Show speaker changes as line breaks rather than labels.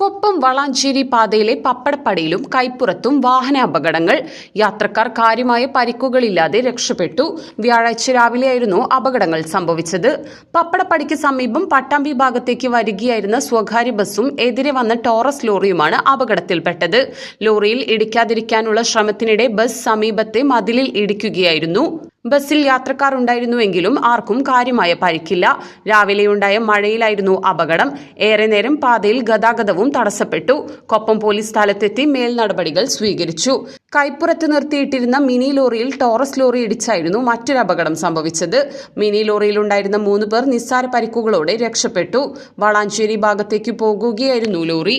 കൊപ്പം വളാഞ്ചേരി പാതയിലെ പപ്പടപ്പടയിലും കൈപ്പുറത്തും വാഹന അപകടങ്ങൾ യാത്രക്കാർ കാര്യമായ പരിക്കുകളില്ലാതെ രക്ഷപ്പെട്ടു വ്യാഴാഴ്ച രാവിലെയായിരുന്നു അപകടങ്ങൾ സംഭവിച്ചത് പപ്പടപ്പടിക്ക് സമീപം പട്ടാമ്പി ഭാഗത്തേക്ക് വരികയായിരുന്ന സ്വകാര്യ ബസ്സും എതിരെ വന്ന ടോറസ് ലോറിയുമാണ് അപകടത്തിൽപ്പെട്ടത് ലോറിയിൽ ഇടിക്കാതിരിക്കാനുള്ള ശ്രമത്തിനിടെ ബസ് സമീപത്തെ മതിലിൽ ഇടിക്കുകയായിരുന്നു ബസ്സിൽ യാത്രക്കാർ ഉണ്ടായിരുന്നുവെങ്കിലും ആർക്കും കാര്യമായ പരിക്കില്ല രാവിലെയുണ്ടായ മഴയിലായിരുന്നു അപകടം ഏറെ നേരം പാതയിൽ ഗതാഗതവും തടസ്സപ്പെട്ടു കൊപ്പം പോലീസ് സ്ഥലത്തെത്തി മേൽ നടപടികൾ സ്വീകരിച്ചു കൈപ്പുറത്ത് നിർത്തിയിട്ടിരുന്ന മിനി ലോറിയിൽ ടോറസ് ലോറി ഇടിച്ചായിരുന്നു മറ്റൊരു അപകടം സംഭവിച്ചത് മിനി ഉണ്ടായിരുന്ന മൂന്ന് പേർ നിസ്സാര പരിക്കുകളോടെ രക്ഷപ്പെട്ടു വളാഞ്ചേരി ഭാഗത്തേക്ക് പോകുകയായിരുന്നു lorry